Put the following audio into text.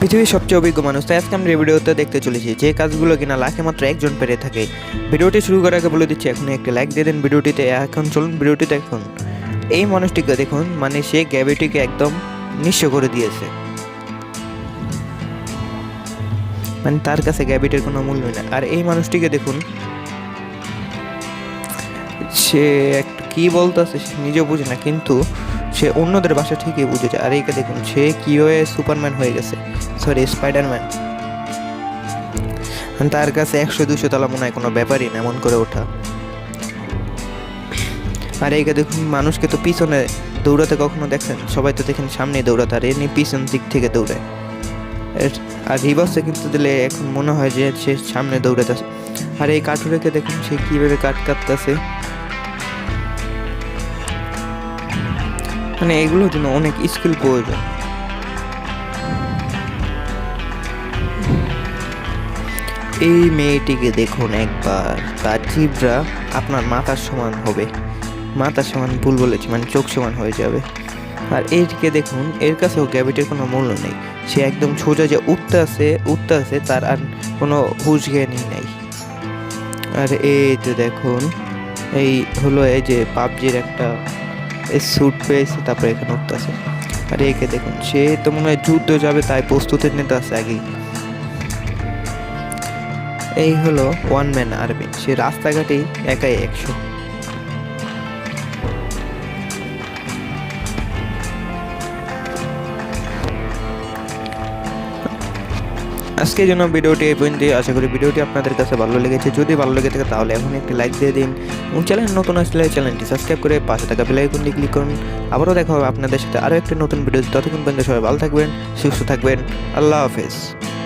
পৃথিবীর সবচেয়ে অভিজ্ঞ মানুষ। তাই আজকে আমরা এই ভিডিওতে দেখতে চলেছি যে কাজগুলো কিনা লাখে মাত্র একজন পেরে থাকে। ভিডিওটি শুরু করার আগে বলে দিচ্ছি এখন একটি লাইক দিয়ে দিন ভিডিওটিতে। এখন চলুন, ভিডিওটি দেখুন। এই মানুষটিকে দেখুন মানে সে গ্যাভিটিকে একদম নিঃস্ব করে দিয়েছে। মানে তার কাছে গ্যাভিটির কোনো মূল্য নেই। আর এই মানুষটিকে দেখুন, সে কি বলতেছে সে নিজেও বুঝে না, কিন্তু সে অন্যদের ভাষা ঠিকই বুঝেছে আর এইকে দেখুন, সে কি হয়ে সুপারম্যান হয়ে গেছে। সরি স্পাইডারম্যান তার কাছে একশো দুশো তলা মনে হয় কোনো ব্যাপারই না, এমন করে ওঠা। আর এইকে দেখুন, মানুষকে তো পিছনে দৌড়াতে কখনো দেখেন? সবাই তো দেখেন সামনে দৌড়াতে, আর এমনি পিছন দিক থেকে দৌড়ায়। আর রিভার্সে কিন্তু দিলে এখন মনে হয় যে সে সামনে দৌড়াতেছে আর এই কাঠুরেকে দেখুন, সে কীভাবে কাট কাটতেছে মানে এগুলোর জন্য অনেক স্কিল প্রয়োজন। এই মেয়েটিকে দেখুন একবার। তার জিভরা আপনার মাথার সমান হবে। মাথার সমান ভুল বলেছি মানে চোখ সমান হয়ে যাবে। আর এইটিকে দেখুন, এর কাছেও গ্র্যাভিটির কোনো মূল্য নেই। সে একদম সোজা যে উঠতে আছে উঠতে আছে তার আর কোনো হুশ জ্ঞানই নেই। আর এই তো দেখুন, এই হলো এই যে পাবজির একটা স্যুট পেয়েছে, তারপরে এখানে উঠতেছে। আর একে দেখুন, সে তো মনে হয় যুদ্ধ যাবে, তাই প্রস্তুতি নিতে আছে আগেই। এই হলো ওয়ান ম্যান আর্মি সে রাস্তাঘাটেই একাই একশো। আজকের জন্য ভিডিওটি এই পর্যন্তই। আশা করি ভিডিওটি আপনাদের কাছে ভালো লেগেছে। যদি ভালো লেগে থাকে তাহলে এখন একটি লাইক দিয়ে দিন। এবং চ্যানেল নতুন আসলে চ্যানেলটি সাবস্ক্রাইব করে পাশে থাকা বেল আইকনটি ক্লিক করুন। আবারও দেখা হবে আপনাদের সাথে আরও একটি নতুন ভিডিও ততক্ষণ পর্যন্ত সবাই ভালো থাকবেন, সুস্থ থাকবেন। আল্লাহ হাফেজ।